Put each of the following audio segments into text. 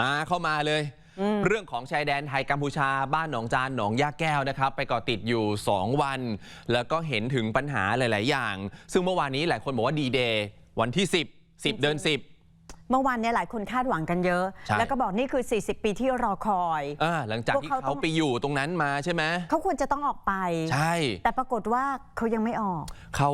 มาเข้ามาเลย เรื่องของชายแดนไทยกัมพูชา บ้านหนองจานหนองย่าแก้วนะครับ ไปเกาะติดอยู่ 2 วัน แล้วก็เห็นถึงปัญหาหลาย ๆ อย่าง ซึ่งเมื่อวานนี้หลายคนบอกว่าดีเดย์วันที่ 10 10 เดือน 10เมื่อวานเนี่ยหลายคนคาดหวังกันเยอะใช่แล้วก็บอกนี่คือ 40 ปีที่รอคอยอ่าหลังจากพวกที่เขาต้เขาองไปอยู่ตรงนั้นมาใช่ไหมเขาควรจะต้องออกไป ใช่ แต่ปรากฏว่าเขายังไม่ออก เขา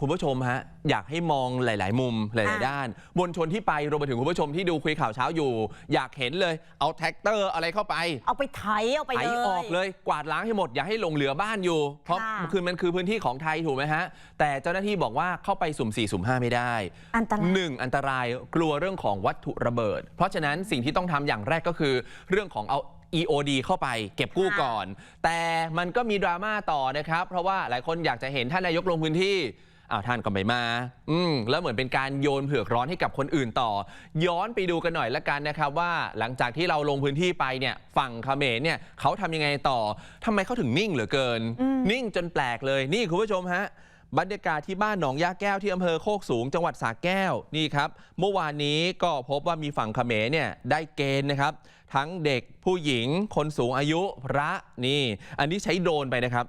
คุณผู้ชมฮะอยากให้มองหลาย ๆ มุมหลายอะๆด้านมวลชนที่ไปรวมไปถึงคุณผู้ชมที่ดูคุยข่าวเช้าอยู่ อยากเห็นเลยเอาแท็กเตอร์อะไรเข้าไป เอาไปไถเอาไปไถเลย ออกเลยกวาดล้างให้หมดอย่าให้หลงเหลือบ้านอยู่ เพราะค่ะ คือมันคือพื้นที่ของไทยถูกไหมฮะ แต่เจ้าหน้าที่บอกว่าเข้าไปสุ่ม4สุ่ม5ไม่ได้ อันตราย หนึ่งอันตรายกลัวเรื่องของวัตถุระเบิด เพราะฉะนั้นสิ่งที่ต้องทำอย่างแรกก็คือ เรื่องของเอา EOD เข้าไปเก็บกู้ค่ะ ก่อน แต่มันก็มีดราม่าต่อนะครับ เพราะว่าหลายคนอยากจะเห็นท่านนายกลงพื้นที่ อ้าวท่านก็ไม่มา อืมแล้วเหมือนเป็นการโยนเผือกร้อนให้กับคนอื่นต่อ ย้อนไปดูกันหน่อยละกันนะครับว่าหลังจากที่เราลงพื้นที่ไปเนี่ยฝั่งเขมรเนี่ยเขาทำยังไงต่อทำไมเขาถึงนิ่งเหลือเกิน นิ่งจนแปลกเลยนี่คุณผู้ชมฮะบรรยากาศที่บ้านหนองยาแก้วที่อำเภอโคกสูงจังหวัดสระแก้วนี่ครับ เมื่อวานนี้ก็พบว่ามีฝั่งเขมรเนี่ยได้เกณฑ์นะครับ ทั้งเด็กผู้หญิงคนสูงอายุพระนี่ อันนี้ใช้โดรนไปนะครับ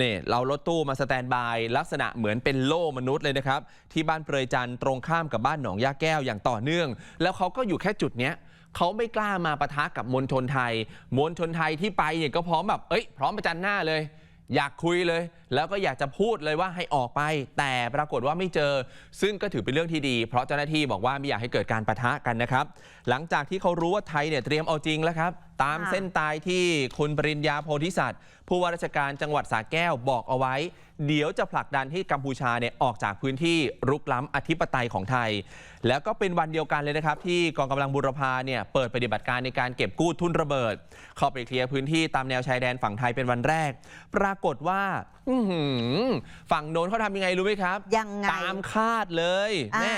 นี่เรารถตู้มาสแตนบาย ลักษณะเหมือนเป็นโล่มนุษย์เลยนะครับ ที่บ้านเปรยจันตรงข้ามกับบ้านหนองยาแก้วอย่างต่อเนื่อง แล้วเขาก็อยู่แค่จุดเนี้ยเขาไม่กล้ามาปะทะกับมวลชนไทย มวลชนไทยที่ไปเนี่ยก็พร้อมแบบเอ้ยพร้อมประจันหน้าเลย อยากคุยเลย แล้วก็อยากจะพูดเลยว่าให้ออกไป แต่ปรากฏว่าไม่เจอ ซึ่งก็ถือเป็นเรื่องที่ดี เพราะเจ้าหน้าที่บอกว่าไม่อยากให้เกิดการประทะกันนะครับ หลังจากที่เขารู้ว่าไทยเนี่ยเตรียมเอาจริงแล้วครับ ตามค่ะเส้นตายที่คุณปริญญาโพธิสัตว์ ผู้ว่าราชการจังหวัดสระแก้วบอกเอาไว้ เดี๋ยวจะผลักดันให้กัมพูชาเนี่ยออกจากพื้นที่รุกล้ำอธิปไตยของไทย แล้วก็เป็นวันเดียวกันเลยนะครับ ที่กองกำลังบุรพาเนี่ยเปิดปฏิบัติการในการเก็บกู้ทุนระเบิด เข้าไปเคลียร์พื้นที่ตามแนวชายแดนฝั่งไทยเป็นวันแรก ปรากฏว่าอื้อหือฝั่งโน้นเขาทำยังไงรู้ไหมครับยังไงตามคาดเลยอ่าแม่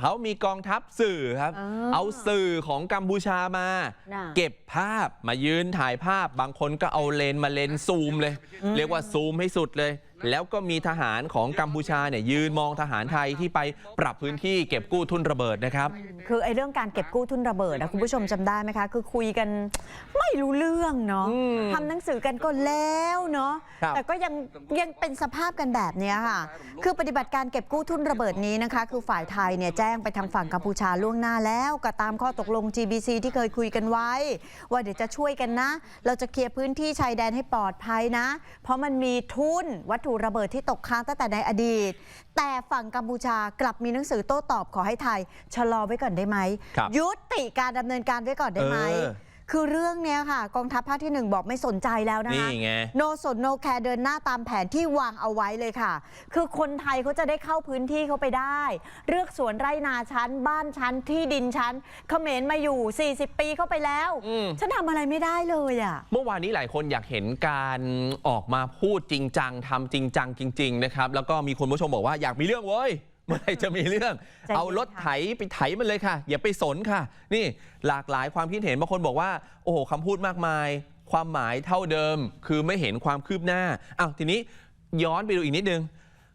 เขามีกองทัพสื่อครับเออเอาสื่อของกัมพูชามา น่ะ เก็บภาพมายืนถ่ายภาพ บางคนก็เอาเลนส์มาเลนส์ซูมเลย เรียกว่าซูมให้สุดเลย แล้วก็มีทหารของกัมพูชาเนี่ยยืนมองทหารไทยที่ไปปรับพื้นที่เก็บกู้ทุนระเบิดนะครับ คือไอ้เรื่องการเก็บกู้ทุนระเบิดนะคุณผู้ชมจำได้ไหมคะ คือคุยกันไม่รู้เรื่องเนาะอืมทำหนังสือกันก็แล้วเนาะครับ แต่ก็ยังยังเป็นสภาพกันแบบเนี้ยค่ะ คือปฏิบัติการเก็บกู้ทุนระเบิดนี้นะคะ คือฝ่ายไทยเนี่ยแจ้งไปทางฝั่งกัมพูชาล่วงหน้าแล้วก็ตามข้อตกลง GBC ที่เคยคุยกันไว้ ว่าเดี๋ยวจะช่วยกันนะ เราจะเคลียร์พื้นที่ชายแดนให้ปลอดภัยนะ เพราะมันมีทุนวัตถุระเบิดที่ตกค้างตั้งแต่ในอดีต แต่ฝั่งกัมพูชากลับมีหนังสือโต้ตอบขอให้ไทย ชะลอไว้ก่อนได้ไหมครับยุติการดำเนินการไว้ก่อนได้ไหม เออ คือเรื่องเนี้ยค่ะ กองทัพภาคที่หนึ่งบอกไม่สนใจแล้วนะคะนี่ไง โนสนโนแคร์เดินหน้าตามแผนที่วางเอาไว้เลยค่ะ คือคนไทยเขาจะได้เข้าพื้นที่เขาไปได้ เลือกสวนไร่นาชั้น บ้านชั้นที่ดินชั้นเขมรมาอยู่ 40 ปีเข้าไปแล้ว อืม ฉันทำอะไรไม่ได้เลยอะ เมื่อวานนี้หลายคนอยากเห็นการออกมาพูดจริงจังทำจริงจังจริง ๆ นะครับ แล้วก็มีคุณผู้ชมบอกว่าอยากมีเรื่องเว้ยเมื่อไหรจะมีเรื่อง ใจเย็นเอารถไถไปไถมันเลยค่ะ อย่าไปสนค่ะ นี่หลากหลายความคิดเห็นบางคนบอกว่า โอ้โหคำพูดมากมาย ความหมายเท่าเดิม คือไม่เห็นความคืบหน้าอ้าวทีนี้ย้อนไปดูอีกนิดนึง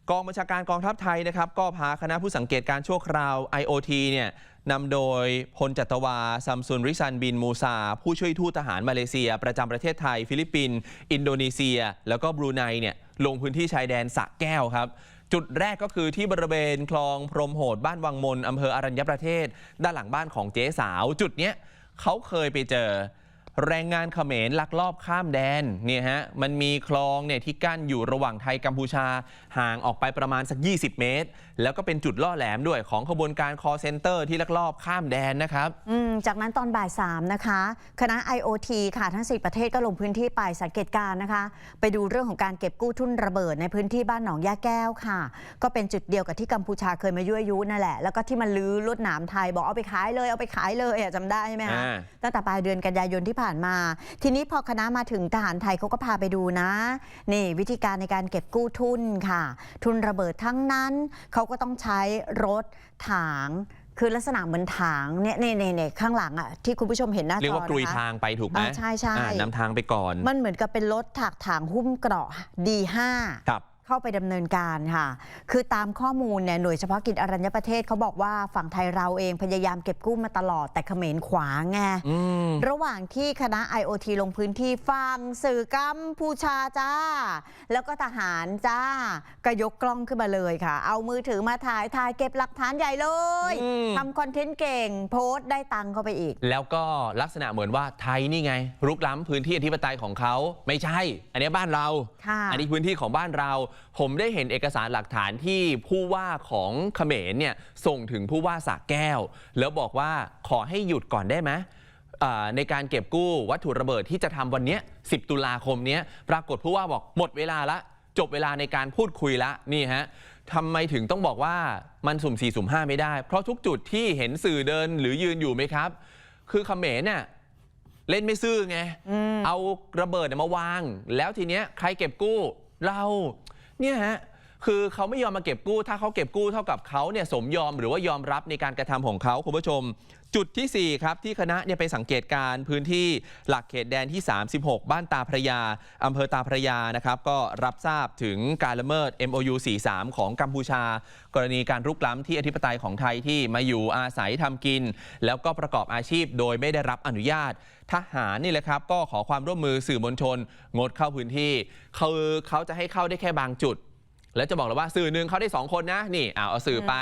กองบัญชาการกองทัพไทยนะครับ ก็พาคณะผู้สังเกตการณ์ชั่วคราว IOT เนี่ยนำโดยพลจัตวาซัมซุนริซันบินมูซา ผู้ช่วยทูตทหารมาเลเซีย ประจำประเทศไทย ฟิลิปปินส์อินโดนีเซีย แล้วก็บรูไนเนี่ยลงพื้นที่ชายแดนสระแก้วครับ จุดแรกก็คือที่บริเวณคลองพรมโหดบ้านวังมนอำเภออรัญญประเทศ ด้านหลังบ้านของเจ๊สาว จุดเนี้ยเขาเคยไปเจอ แรงงานเขมรลักลอบข้ามแดนเนี่ยฮะมันมีคลองเนี่ยที่กั้นอยู่ระหว่างไทยกัมพูชา ห่างออกไปประมาณสัก 20 เมตร แล้วก็เป็นจุดล่อแหลมด้วยของขบวนการ call center ที่ลักลอบข้ามแดนนะครับอืมจากนั้นตอนบ่าย3นะคะคณะ IOT ค่ะทั้ง 4 ประเทศก็ลงพื้นที่ไปสังเกตการณ์นะคะ ไปดูเรื่องของการเก็บกู้ทุนระเบิดในพื้นที่บ้านหนองยาแก้วค่ะ ก็เป็นจุดเดียวกับที่กัมพูชาเคยมายั่วยุนั่นแหละ แล้วก็ที่มันลื้อลวดหนามไทยบอกเอาไปขายเลยเอาไปขายเลยอะจำได้ใช่ไหมคะอ่าตั้งแต่ปลายเดือนกันยายนที่ผ่านมา ทีนี้พอคณะมาถึงทหารไทยเขาก็พาไปดูนะ นี่วิธีการในการเก็บกู้ทุนค่ะ ทุนระเบิดทั้งนั้นเขาก็ต้องใช้รถถางคือลักษณะเหมือนถางเนี่ยเนี่ยเนี่ยเนี่ยข้างหลังอะที่คุณผู้ชมเห็นหน้าจอเรียกว่ากลุยนะคะทางไปถูกไหมอ่าใช่ใช่อ่านำทางไปก่อน มันเหมือนกับเป็นรถถากถางหุ้มเกราะ D5 ครับ เข้าไปดำเนินการค่ะ คือตามข้อมูลเนี่ยหน่วยเฉพาะกิจอรัญญประเทศเขาบอกว่าฝั่งไทยเราเองพยายามเก็บกู้มาตลอดแต่เขมรขวางไงอืมระหว่างที่คณะ IoT ลงพื้นที่ฟังสื่อกัมพูชาจ้า แล้วก็ทหารจ้า ก็ยกกล้องขึ้นมาเลยค่ะ เอามือถือมาถ่ายถ่ายเก็บหลักฐานใหญ่เลยอืมทำคอนเทนต์เก่งโพสต์ได้ตังค์เข้าไปอีก แล้วก็ลักษณะเหมือนว่าไทยนี่ไง รุกล้ำพื้นที่อธิปไตยของเขาไม่ใช่ อันนี้บ้านเราค่ะอันนี้พื้นที่ของบ้านเราผมได้เห็นเอกสารหลักฐานที่ผู้ว่าของเขมรเนี่ยส่งถึงผู้ว่าสระแก้ว แล้วบอกว่าขอให้หยุดก่อนได้ไหมอ่าในการเก็บกู้วัตถุระเบิดที่จะทำวันเนี้ย10 ตุลาคมเนี้ยปรากฏผู้ว่าบอกหมดเวลาละจบเวลาในการพูดคุยละนี่ฮะทำไมถึงต้องบอกว่ามันสุ่ม4สุ่ม5ไม่ได้ เพราะทุกจุดที่เห็นสื่อเดินหรือยืนอยู่ไหมครับ คือเขมรเนี่ยเล่นไม่ซื่อไงอืมเอาระเบิดเนี่ยมาวาง แล้วทีเนี้ยใครเก็บกู้เรา เนี่ยฮะ คือเขาไม่ยอมมาเก็บกู้ ถ้าเขาเก็บกู้เท่ากับเขาเนี่ยสมยอมหรือว่ายอมรับในการกระทำของเขาคุณผู้ชม จุดทีสี่ 4 ครับที่คณะเนี่ยไปสังเกตการณ์พื้นที่หลักเขตแดนที่ 36 บ้านตาพระยาอำเภอตาพระยานะครับก็รับทราบถึงการละเมิด MOU 43 ของกัมพูชา กรณีการรุกล้ำที่อธิปไตยของไทยที่มาอยู่อาศัยทำกิน แล้วก็ประกอบอาชีพโดยไม่ได้รับอนุญาตทหารนี่แหละครับก็ขอความร่วมมือสื่อมวลชน งดเข้าพื้นที่เขาเขาจะให้เข้าได้แค่บางจุด แล้วจะบอกเลยว่าสื่อหนึ่งเขาได้สองคนนะ นี่อ่าเอาสื่อไป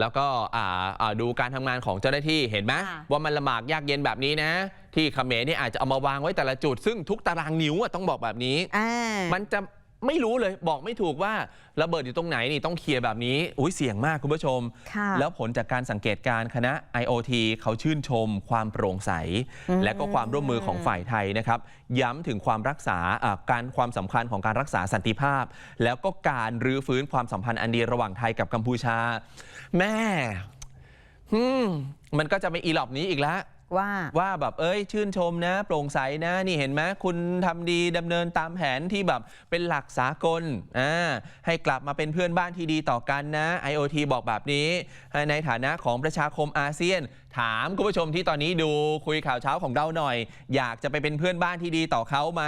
แล้วก็อ่าอ่าดูการทำงานของเจ้าหน้าที่เห็นไหมค่ะ ว่ามันลำบากยากเย็นแบบนี้นะ ที่เขมรนี่อาจจะเอามาวางไว้แต่ละจุด ซึ่งทุกตารางนิ้วอะต้องบอกแบบนี้ อ่า มันจะ ไม่รู้เลยบอกไม่ถูกว่าระเบิดอยู่ตรงไหนนี่ต้องเคลียร์แบบนี้ อุ้ยเสี่ยงมากคุณผู้ชม ค่ะแล้วผลจากการสังเกตการณ์คณะ IoT เขาชื่นชม ความโปร่งใส อืม และก็ความร่วมมือของฝ่ายไทยนะครับ ย้ำถึงความรักษาอ่าการความสำคัญของการรักษาสันติภาพ แล้วก็การรื้อฟื้นความสัมพันธ์อันดีระหว่างไทยกับกัมพูชา แม่ฮึมมันก็จะไม่อีหลอบนี้อีกแล้ว ว่า ว่าแบบเอ้ยชื่นชมนะ โปร่งใสนะนี่เห็นไหมคุณทำดีดำเนินตามแผนที่แบบเป็นหลักสากลอ่าให้กลับมาเป็นเพื่อนบ้านที่ดีต่อกันนะ IoT บอกแบบนี้ ในฐานะของประชาคมอาเซียน ถามคุณผู้ชมที่ตอนนี้ดูคุยข่าวเช้าของเราหน่อย อยากจะไปเป็นเพื่อนบ้านที่ดีต่อเขาไหม